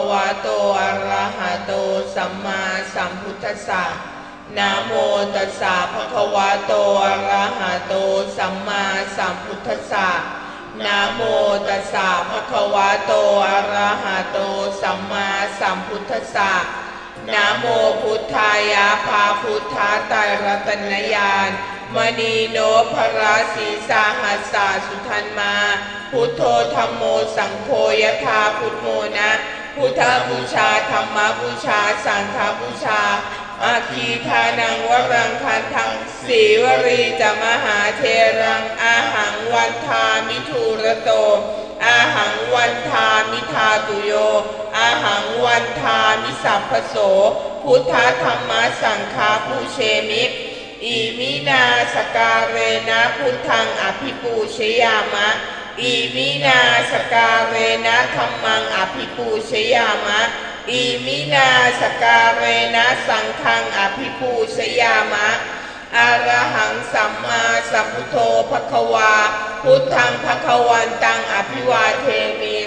คะวะโตอะระหะโตสัมมาสัมพุทธัสสะนะโมตัสสะภะคะวะโตอะระหะโตสัมมาสัมพุทธัสสะนะโมตัสสะภะคะวะโตอะระหะโตสัมมาสัมพุทธัสสะนะโมพุทธายะภาพุทธาไตรรัตนญาณมณีโนภราสีสาหัสสาสุทันมา พุทโธธรรมโมสังโฆยถาพุทโมนะ พุทธบูชาธรรมบูชา สังฆบูชา อาคีทานังวรังคันทังสีวรีจะมหาเทรัง อาหังวันทามิทูระโต อาหังวันทามิทาตุโย อาหังวันทามิสัพพโส พุทธธรรมสังฆาภูเชมิอิมินาสการเรนะพุทธังอภิปูชยามะ อิมินาสการเรนะธรรมังอภิปูชยามะอิมินาสการเรนะสังฆังอภิปูชยามะอะรหังสัมมาสัมพุทโธภควา พุทธังภควันตังอภิวาเทมิ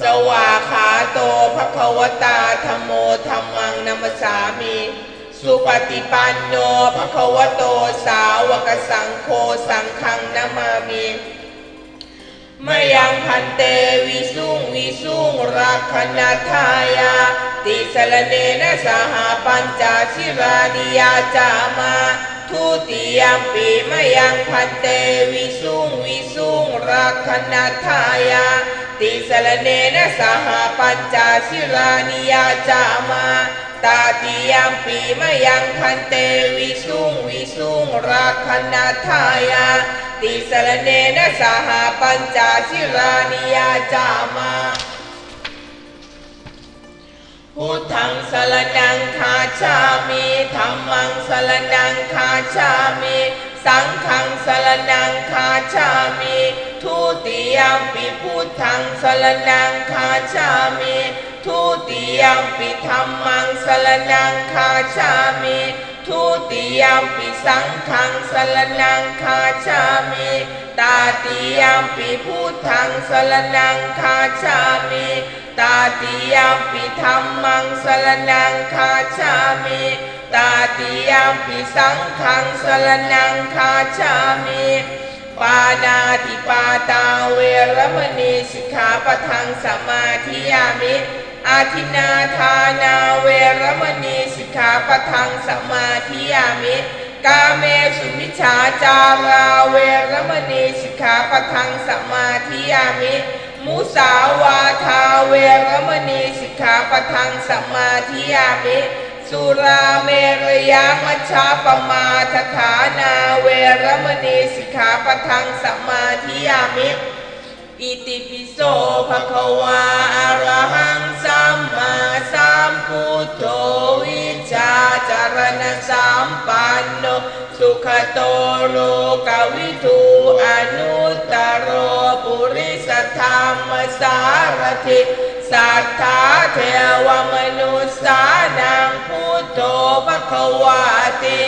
สวาขาโตภควตาธรรมโมธรรมังนัมสสามิสุปฏิปันโนภควโตสาวกสังโฆสังฆังนามามิ มยังพันเตวิสุงวิสุงรักขณทายาติสรเนนะสหปัญจชิรานิยาจามาทุติยมปีมยังพันเตวิสุงวิสุงรักขณทายาติสรเนนะสหปัญจชิรานิยาจามาตาติยมปีมยังพันเตวิสุงวิสุงรักขณทายา ติสรเนนะสหปัญจชิรานิยาจามาพุทธังสรนังคาชามิธรรมังสรนังคาชามิ สังฆังสรนังคาชามิทุติยมปิพุทธังสรนังคาชามิทุติยมปิธรรมังสรนังคาชามิ ทุติยมปิสังฆังสรนังคาชามิตาติยมปิพุทธังสรนังคาชามิตาติยมปิธรรมังสรนังคาชามิตาติยมปิสังฆังสรนังคาชามิปานาติปาตาเวรมณีสิกขาปทังสมาธิยามิ อาทินาทานาเวรมณีสิกขาปทังสมาธิยามิ กาเมสุมิจฉาจาราเวรมณีสิกขาปทังสมาธิยามิ มุสาวาทาเวรมณีสิกขาปทังสมาธิยามิสุราเมรยามัชฌาปมาทฐานาเวรมณีสิกขาปทังสมาธิยามิ อิติปิโสภะคะวาอะระหังสัมมาสัมพุทโธวิชาจารณะสัมปันโนสุขโตโลกวิทูอนุตตรโรปุริสธรรมสารถิสัทธาเทวมนุษสานังพุทโธภะคะวาติ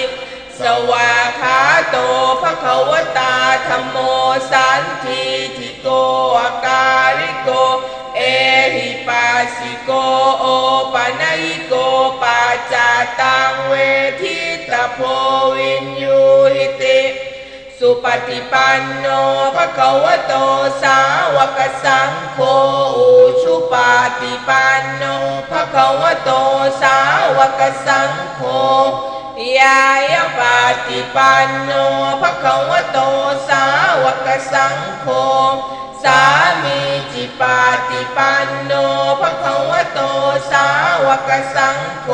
สวาขาโตภะควตาธรรมโมสันทิทิโกอาการิโก เอหิปัสสิโกโอปะนยิโกปัจาตังเวทิตาโพวินยูหิติสุปฏิปันโนภะคะวะโตสาวกสังโฆอุชุปฏิปันโนภะคะวะโตสาวกสังโฆ ยายาปฏิปันโนภะคะวะโตสาวกสังโฆสามีจิปาติปันโนภะคะวะโตสาวกสังโฆ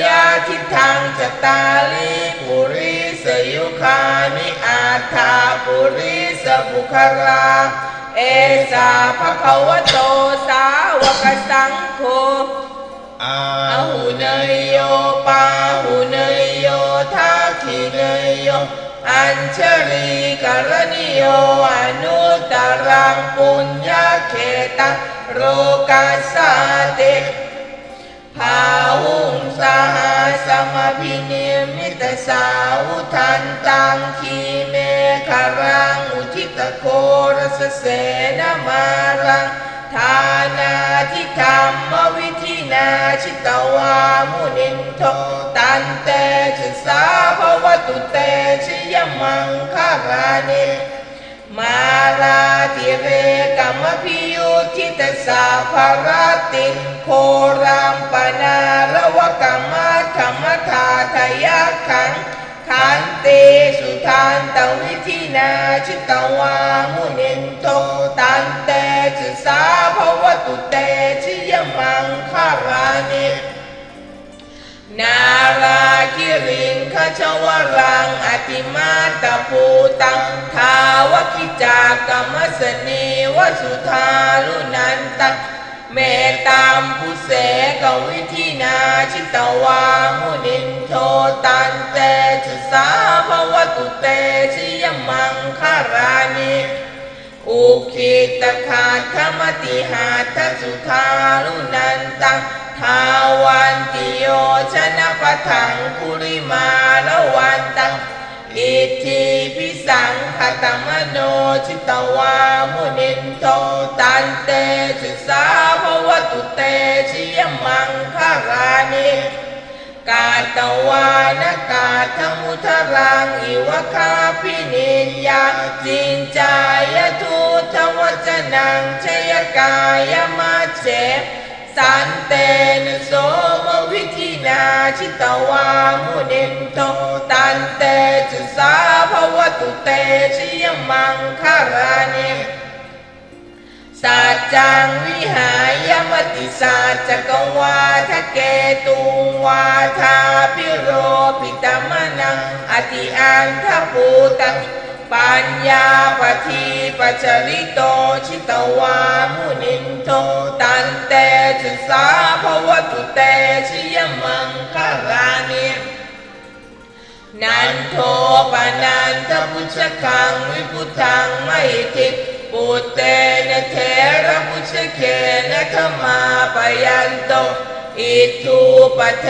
ยาทิทังจตาลิปุริสยุคานิอาทาปุริสบุคลาเอสาภะคะวะโตสาวกสังโฆ อาหูเนยโยปาหูเนยโยทักขิเนยโยอัญชลีกรณิโยอนุตรังปุญญาเขตังโรกัสสาติภาหุงสหสมพินิมิตสาวุทันตังคีเมฆรังอุทิตโครสเสนมารังทานาทิธรรนา ชิตวามุนินโทตันเตชะสาภวตุเตชิยมังคารานิมาราธิเรกัมพิยุทิตสาภารติโครามปนาระวะกัมมะธรรมทาทยาขังขันเตสุทานตวิธินาชิตวามุนินโตตันเตชะสาภวตุเตชิ มังคารานินาราคิริงขชวรังอติมาตปูตังทาวกิจากรรมสนีวสุธาลุนันตังเมตตามผู้เสกวิธีนาชิตวามุนินโทตันเตชะสาภวตุเตชิยมังคารา อุคิตขาดขมติหาทัสุธาลุนันตังทาวันติโยชนะปะทังคุริมาละวันตังอิทิพิสังขตมโนชิตวามุนินโทตันเตชิสาภวตุเตชิยมังคารานิกาตวานกาธมุทรังอิวคาพินิยาจินจา ทุทวจนังชยกายมาเชสันเตนโสมวิธินาชิตวามุนินโตตันเตจุสาภวตุเตชิยมังคารานิสัจจังวิหายมติสัจจกวาทะเกตุวาทาพิโรปิตมนังอธิอันทปูตัง ปัญญาปทีปัจจริโตชิตวามุนินโทตันเตจุสาภวตุเตชิยมังคารานินันโทปนันทพุชคังวิพุทังไม่ทิปุตเตนะเทระพุชเคนะขมาปยันโต อิทูปะเท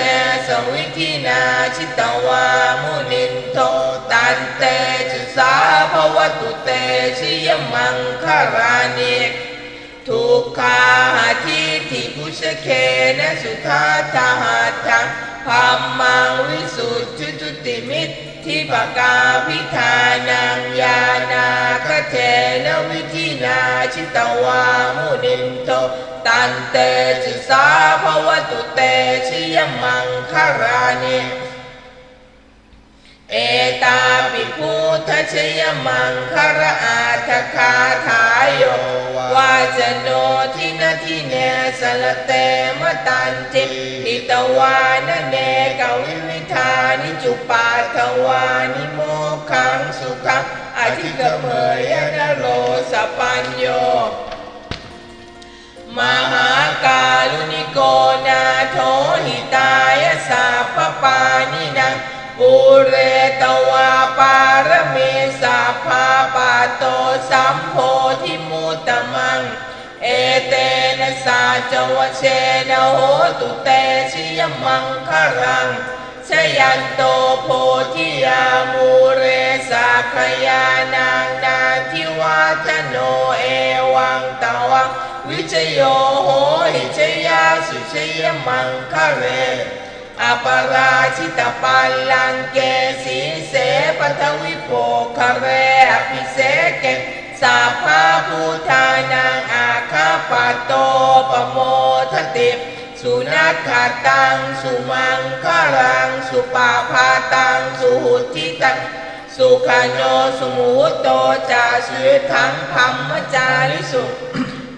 สวิธินาชิตวามุนินโตตันเตจุสาภวตุเตชิยมังคารานิทุกขาทิทิพุชเคนะสุทัตถาทังพัมมังวิสุทธิจุติมิต ทิปกาพิธานังยานาคเทนวิธินาชิตวามุนินโทตันเตจิสาภวตุเตชิยมังคารานิเอตาปิพุทธชยมังคาราอาทคาถายโยวาจโนทินา สลเตมตันจิอิตวานเนกวิวิธานิจุปาทวานิโมขังสุขังอธิกเมยนโรสปัญโย มหากาลุนิโกนาโทหิตายสัพพปานินังปุเรตวาปารเมสัพพาปาโตสัมโพธิมุ จวเชนโหตุเตชิยมังคารังชยันโตโพธิยามูเรสักยานางนาทิวัฒโนเอวังตวังวิจโยโหหิชยาสุชยมังคะเรอปราชิตปัลลังเกสีเสปทวิโปคะเรอภิเสเก สัพพาภูทานังอาคาปโตปโมทติสุนัขาตัง สุมังคารัง สุปาพาตัง สุหุทิตัง สุขโนสมุตโตจาสุทังพัมมจาริสุ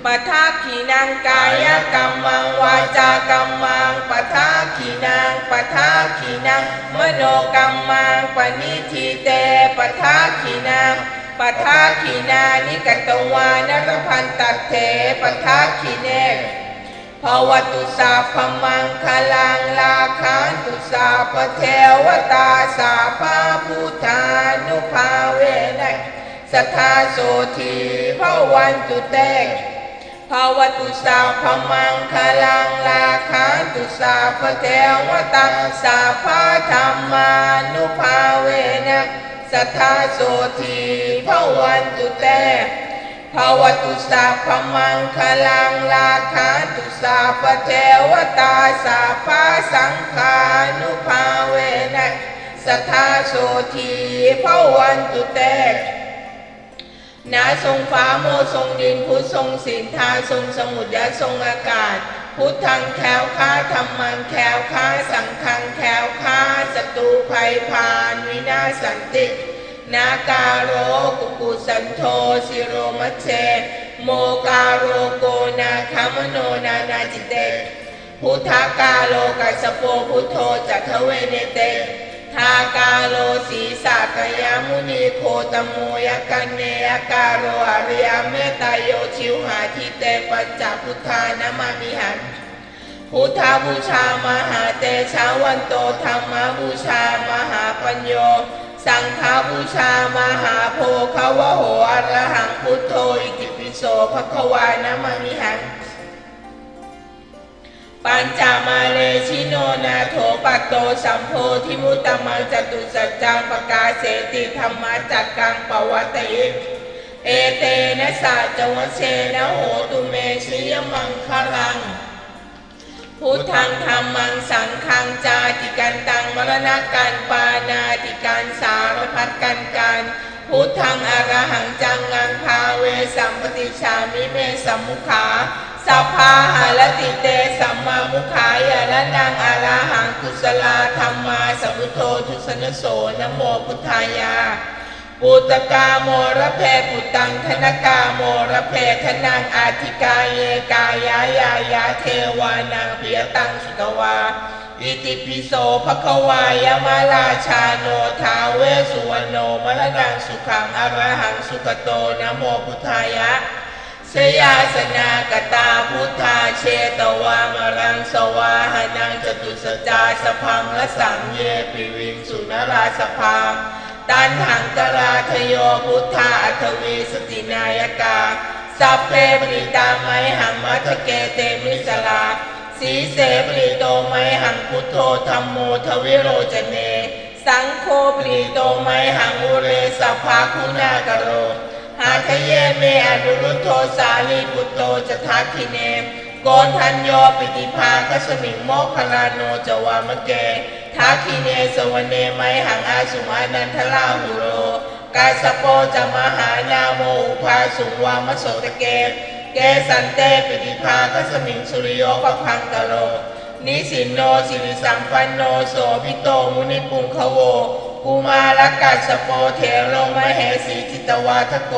ปทาขีนางกายกรรมังวาจากรรมังปทาขีนางปทาขีนางมโนกรรมังปณิทีเตปทาขีนาง ปะทาขีนานิกตวานรพันตัดเถปะทาขีเนกภวตุสาพมังคลังลาคันตุสาปเทวตาสาภาพุทธานุภาเวนะสทาโสธีภวันตุเตกภาวตุสาพมังคลังลาคันตุสาปเทวตาสาภาธรรมานุภาเวนะ สัทธาโสธีภวันตุเตกภวตุสาพมังคลังลาคาตุสาปเทวตาสาพาสังฆานุภาเวนะสัทธาโสทีพระวันตุเตนาทรงฟ้าโมทรงดินพุทธทรงสินทาทรงสมุทรยะทรงอากาศ พุทธังแคล้วค้าธรรมังแคล้วค้าสังฆังแคล้วค้าศัตรูภัยพานวินาสันตินาการโรกุกุสันโทสิโรมเช โมการโรโกนาคามโนนานาจิเต พุทธากาโลกัสโปพุทโธจัทเวเนเต ทากาโลสีสากยามุนีโคตโมยกันเนยกาโรอริยเมตตาโยชิวหาทิเตปัจจพุทธานามามิหันพุทธบูชามหาเตชาวันโตธรรมบูชามหาปัญโย สังฆบูชามหาโพคาวะโหอรหังพุทโธอิติปิโสภควานามามิหัง ปัญจมาเลชิโนนาโถปัตโตสัมโพธิมุตตมังจตุสัจจังปกาเสติธรรมะจักกังปวัตติเอเตนะสาจวเชนะโหตุเมชิยมังคลัง พุทธังธรรมังสังฆังจาติกันตังมรณะการปานาติการสารพัดกันการพุทธังอรหังจังงังพาเวสัมปติชามิเมสัมมุขาสัพพาหารติเตสั หังกุศลาธรรมาสัมพุทโธทุสนโสนโมพุทธายาปุตตกาโมระเพปุตตังธนกาโมระเพธนังอาทิกาเยกายายายาเทวานังเปียตังสุตวา อิติปิโสภควายมาราชาโนทาเวสุวรรณโนมรณังสุขังอรหังสุขโตนะโมพุทธายะ สยาสนากตาพุทธาเชตวามรังสวาหนังจตุสจาสพังและสังเยปิวิงสุนราสภาตันหังกราทโยพุทธาอัทวีสตินายกาสัพเพปริตาไมหังมัทเกเตมิสลาสีเสปริโตไมหังพุทโธธรรมโมทวิโรจเน สังโฆปริโตไมหังอุเรสัพพาคุณากโร หาทะเยเมอนุรุโทสาลีปุตโตจะทักขิเนมโกนทันโยปิติภาคสมิงโมคคลาโนจวามะเกทักขิเนสวเนไมหังอาสุมานันทลาหุโรกาสโปจะมหานาโมอุภาสุงวามโสตเกเกสันเตปิติภาคสมิงสุริโยปพังกะโลนิสินโนสิริสัมปันโนโสพิโตมุนิปุงคโว กุมารกัสโปเทโรมเหสีจิตวาทโก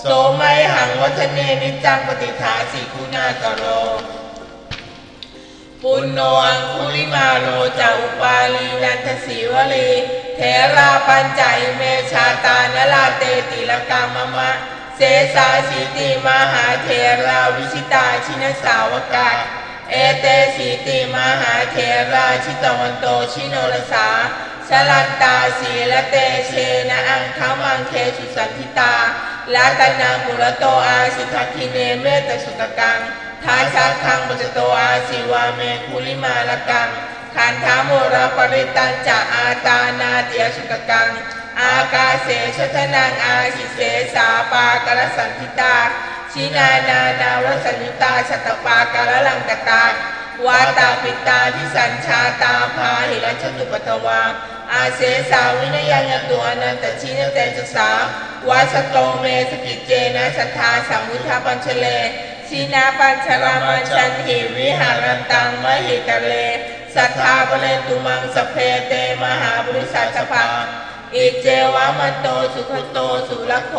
โสไมหังวัฒเนนิจังปฏิฐาสีคุณากโรปุณโนอังคุลิมาโลจาอุปาลีนันทศีวลีเทราปัญจเมชาตานลาเตติลกามมะ เสสาสีติมหาเทราวิชิตาชินสาวกาเอเตสีติมหาเทราชิตวันโตชิโนรสา ชลันตาสีละเตเชนะอังคมังเคสุสันทิตาลาตนามุระโตอาสิทักิเนเมตสุตกังทาชาคังปัจโตอาศิวาเมคุลิมาละกังขันธาโมระปริตันจะอาตานาเตียสุตกัง อากาเสชทนังอาสิเสสาปากรสันทิตาชินานานาวสัญญุตาชตปากรลังกตาวาตาปิตาทิสัญชาตาพาหิรัชตุปตวา อาเสสาวินยังยตุอนันตชินเตจสาวาสโตเมสกิจเจนะสัทธาสัมมุทธปัญชเลชีนาปัญชรามัญชันหิวิหารันตังมหิตะเล สัทธาปเลตุมังสเพเตมหาบริสัทสภาอิเจวะมันโตสุขโตสุรโข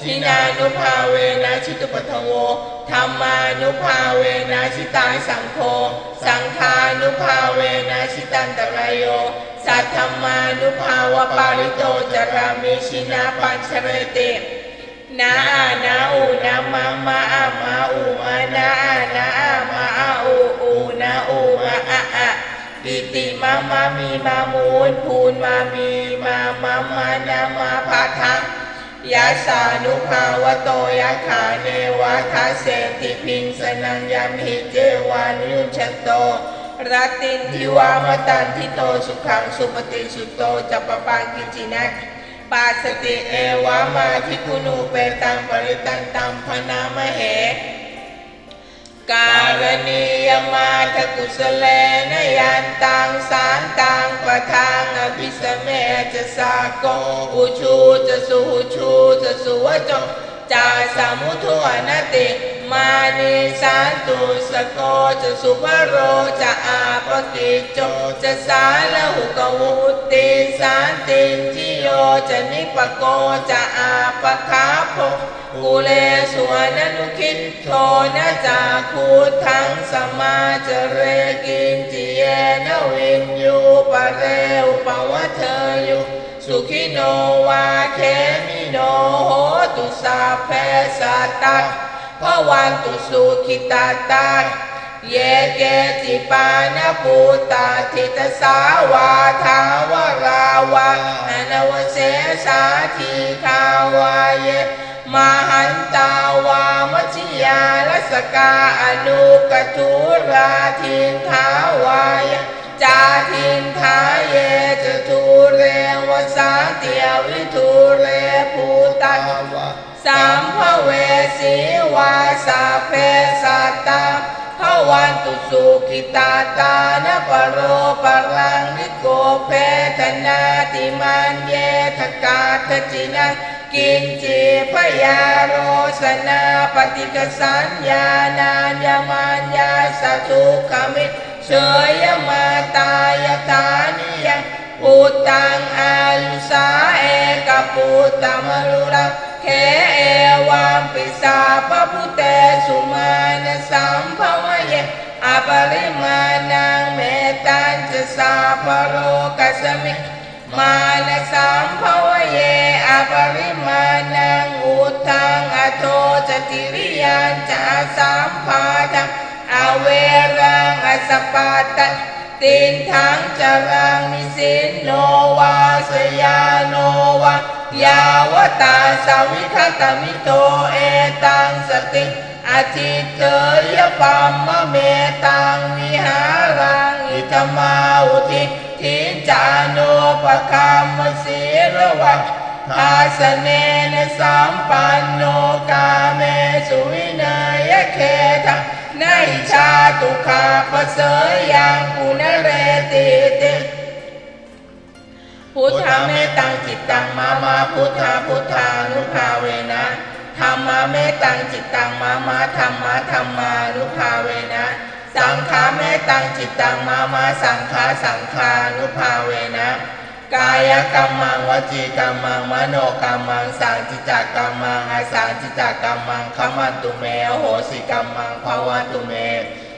ชินานุภาเวนะชิตุปทโวธรรมานุภาเวนะชิตาสังโฆสังฆานุภาเวนะชิตันตรายโยสัทธรรมานุภาวะปาริโตจารามิชินาปัญชเรตินาอานาอูนามามาอามาอูมานาอานาอามาอาอูอูนาอูมาอาอาปิติมามามีมามูนพูนมามีมามามานามาพาทัง ยาสานุภาวะโตยะขาเนวะทาเสติพิงสนังยามิเจวานิยุชโตรตินทิวามตันทิโตสุขังสุปฏิสุโตจัปปปังกิจินักปาสติเอวามาทิคุนูเปตังปริตันตัมพนามเห การณียมาทกุสเลนยันตังสารตังปะทางอภิสเมจะสาโกอุชูจะสุหุชูจะสุวจงจาสามุทวนติ มานิสานตุสโกจะสุภโรจะอาปกิจโจจะสาลหุกวุติสานติทิโยจะนิปโกจะอาปคาโพกุเลสวนนุคินโทนะจาคูทังสมาจเรกินจิเยนวินยูปะเรวปะวะเธอยุสุขิโนวาเคมิโนโหตุสาเพสตตะ พระวันตุสุขิตาตาเยเกจิปานปูตาทิตสาวาทาวราวาอนวเสสาทีคาวาเยมหันตาวามชิยาลสกาอนุกทุราทินทาวายจาทินทาเยจทุเรวสาเตียวิทุเรภูตา สัมภเวสีวาสาเพสัตตาภวันตุสุขิตาตานปโรปรังนิโกเพทนาติมันเยทกาทจินังกินจีพยาโรสนาปฏิกสัญญานานยามันยาสทุขมิเสยมาตายตานิยังปุตังอายุสาเอกปุตตมรุรัง เขเอวัมปิสาปพุเตสุมาณสัมภวเยอปริมาณังเมตัญจะสาปโรกัสมิมาณสัมภวเยอปริมาณังอุทังอโทจติริยันจะสัมภาทังอเวรังอสปาตะตินทังจรังนิสินโนวาสยาโนวา ยาวตาสาวิคตมิโตเอตังสติอาทิเตยปัมมะเมตังวิหารังอิตมาอุทิทิจานุปคามสีระวังทาสเนนสัมปันโนกาเมสุวินัยเคทะนชาตุขาปเสยยังปุณเรติติ พุทธเมตังจิตตังมามาพุทธาพุทธานุภาเวนะธรรมเมตังจิตตังมามาธรรมะธรรมานุภาเวนะ สังฆาเมตังจิตตังมามาสังฆาสังฆานุภาเวนะ กายกรรมังวจีกรรมังมโนกรรมังสังจิจกรรมังอสังจิจกรรมังขมันตุเมโหสิกรรมังภาวันตุเม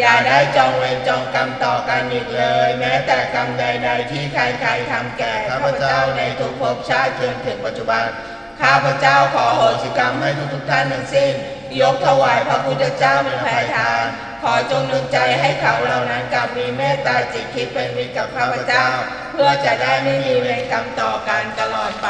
อย่าได้จองเวรจองกรรมต่อกันอีกเลย แม้แต่กรรมใดๆ ที่ใครๆทำแก่ข้าพเจ้าในทุกภพชาติจนถึงปัจจุบันข้าพเจ้าขอโหสิกรรมให้ทุกๆท่านทั้งสิ้น ยกถวายพระพุทธเจ้าเป็นแผ่ทาน ขอจงนึกใจให้เขาเหล่านั้นกลับมีเมตตาจิตคิดเป็นมิตรกับข้าพเจ้า เพื่อจะได้ไม่มีเวรกรรมต่อกันตลอดไป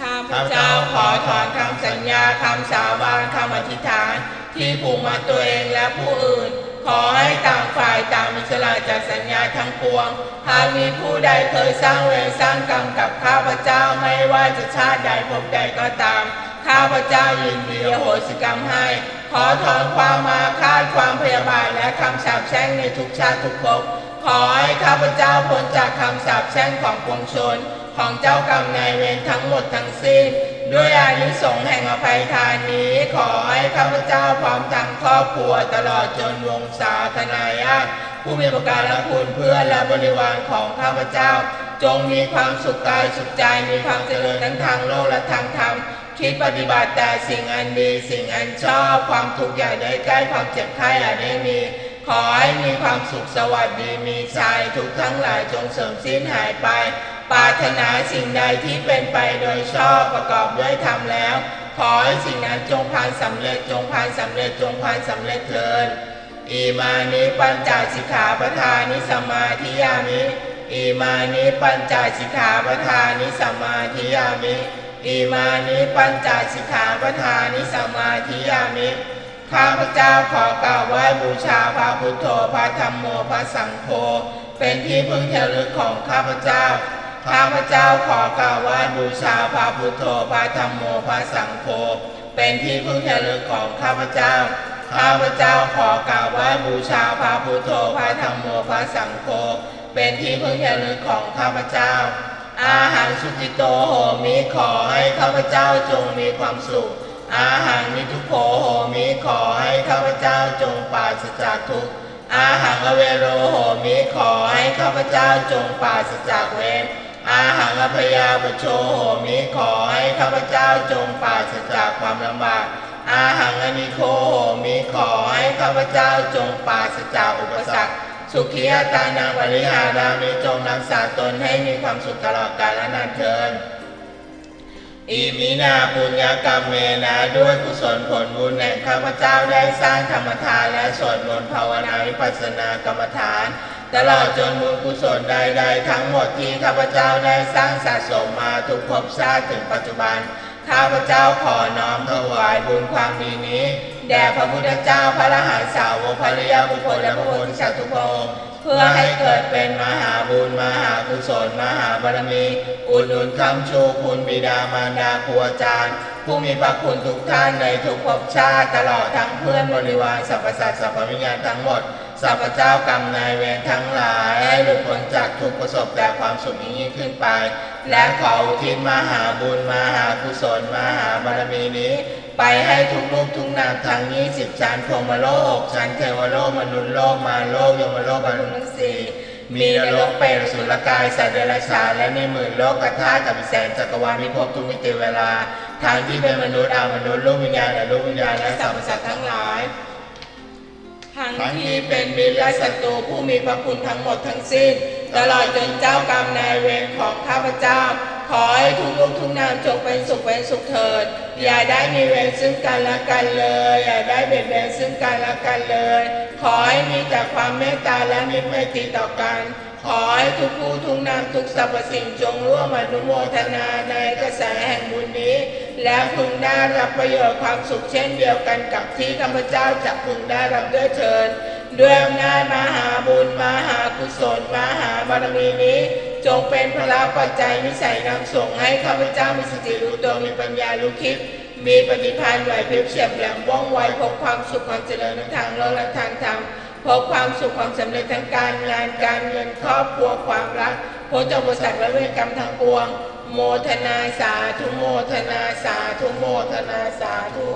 ข้าพเจ้าขอถอนคำสัญญาคำสาบานคำอธิษฐาน ที่ผูกมาตัวเองและผู้อื่น ขอให้ต่างฝ่ายต่างมิสละจากสัญญาทั้งปวง หากมีผู้ใดเคยสร้างเวรสร้างกรรมกับข้าพเจ้าไม่ว่าจะชาติใดภพใดก็ตาม ข้าพเจ้ายินดีอโหสิกรรมให้ ขอถอนความมาคาดความพยาบาทและคำสาปแช่งในทุกชาติทุกภพขอให้ข้าพเจ้าพ้นจากคำสาปแช่งของปวงชน ของเจ้ากรรมนายเวรทั้งหมดทั้งสิ้น ด้วยอานิสงส์แห่งอภัยทานนี้ ขอให้ข้าพเจ้าพร้อมทั้งครอบครัวตลอดจนวงศาคณาญาติผู้มีประการละคุณเพื่อนและบริวารของข้าพเจ้า จงมีความสุขกายสุขใจมีความเจริญทั้งทางโลกและทางธรรมคิดปฏิบัติแต่สิ่งอันดีสิ่งอันชอบความทุกข์อย่าได้ใกล้ความเจ็บไข้อย่าได้มี ขอให้มีความสุขสวัสดีมีชัยทุกทั้งหลายจงเสริมสิ้นหายไป ปรารถนาสิ่งใดที่เป็นไปโดยชอบประกอบด้วยธรรมแล้ว ขอให้สิ่งนั้นจงพานสำเร็จจงพานสำเร็จจงพานสำเร็จเถิดอิมานิปัญจสิกขาปทานิสมาธิยามิอิมานิปัญจสิกขาปทานิสมาธิยามิอิมานิปัญจสิกขาปทานิสมาธิยามิข้าพเจ้าขอกราบไหว้บูชาพระพุทโธพระธรรมโมพระสังโฆเป็นที่พึ่งที่ระลึกของข้าพเจ้า ข้าพเจ้าขอกราบไหว้บูชาพระพุทโธพระธรรมโมพระสังโฆเป็นที่พึ่งที่ระลึกของข้าพเจ้า ข้าพเจ้าขอกราบไหว้บูชาพระพุทโธพระธรรมโมพระสังโฆเป็นที่พึ่งที่ระลึกของข้าพเจ้า อาหารสุกิโตโหมิขอให้ข้าพเจ้าจงมีความสุข อาหารนิทุโขโหมิขอให้ข้าพเจ้าจงปราศจากทุกข์อาหารอเวโรโหมิขอให้ข้าพเจ้าจงปราศจากเวร อาหารอพยาปโชโหมิขอให้ข้าพเจ้าจงปราศจากความลำบากอาหารอนิโคโหมิขอให้ข้าพเจ้าจงปราศจากอุปสรรคสุขียตานังบริหารามิจงรักษาตนให้มีความสุขตลอดกาลและนานเทินอิมินาปุญญกรรมเมนะด้วยกุศลผลบุญแห่งข้าพเจ้าได้สร้างธรรมทานและสวดมนต์ภาวนาวิปัสสนากรรมฐาน ตลอดจนบุญกุศลใดๆ ทั้งหมดที่ข้าพเจ้าได้สร้างสะสมมาทุกภพชาติถึงปัจจุบัน ข้าพเจ้าขอน้อมถวายบุญความดีนี้ แด่พระพุทธเจ้าพระอรหันตสาวกพระริยบุคคลและพระโพธิสัตว์ทุกพระองค์เพื่อให้เกิดเป็นมหาบุญมหากุศลมหาบารมี อุดหนุนคำชูคุณบิดามารดาครูอาจารย์ ผู้มีพระคุณทุกท่านในทุกภพชาติตลอดทั้งเพื่อนบริวารสรรพสัตว์สรรพวิญญาณทั้งหมด สรรพเจ้ากรรมนายเวรทั้งหลายให้หลุดพ้นจากทุกข์ประสบแต่ความสุขยิ่งขึ้นไป และขออุทิศมหาบุญมหากุศลมหาบารมีนี้ ไปให้ทุกรูปทุกนามทั้ง20ชั้นพรหมโลกชั้นเทวโลกมนุษย์โลกมารโลกยมโลกบรรลุทั้งสี่มีนรกเปรตสุรกายสัตว์เดรัจฉานและในหมื่นโลกกธาตุกับแสนจักรวาลพิภพทุกมิติเวลาทั้งที่เป็นมนุษย์อามนุษย์ลูกวิญญาณและลูกวิญญาณและสรรพสัตว์ทั้งหลาย ทั้งที่เป็นมิตรและศัตรูผู้มีพระคุณทั้งหมดทั้งสิ้น ตลอดจนเจ้ากรรมนายเวรของข้าพเจ้า ขอให้ทุกลูกทุกนามจงเป็นสุขเป็นสุขเถิด อย่าได้มีเวรซึ่งกันและกันเลย อย่าได้เบียดเบียนซึ่งกันและกันเลย ขอให้มีแต่ความเมตตาและมิตรเมตตีต่อกัน ขอให้ทุกผู้ทุกนามทุกสรรพสิ่งจงร่วมอนุโมทนาในกระแสแห่งบุญนี้ และพึงได้รับประโยชน์ความสุขเช่นเดียวกันกับที่ข้าพเจ้าจะพึงได้รับด้วยเชิญด้วยอำนาจมหาบุญมหากุศลมหาบารมีนี้ จงเป็นพระปัจจัยวิสัยนำส่งให้ข้าพเจ้ามีสติรู้ตัวมีปัญญารู้คิดมีปฏิภาณไหวพริบเฉียบแหลมว่องไวพบความสุขความเจริญทั้งทางโลกและทางธรรม พบความสุขความสำเร็จทางการงานการเงินครอบครัวความรักพ้นจากอุปสรรคและเวรกรรมทั้งปวง โมทนาสาธุโมทนาสาธุโมทนาสาธุ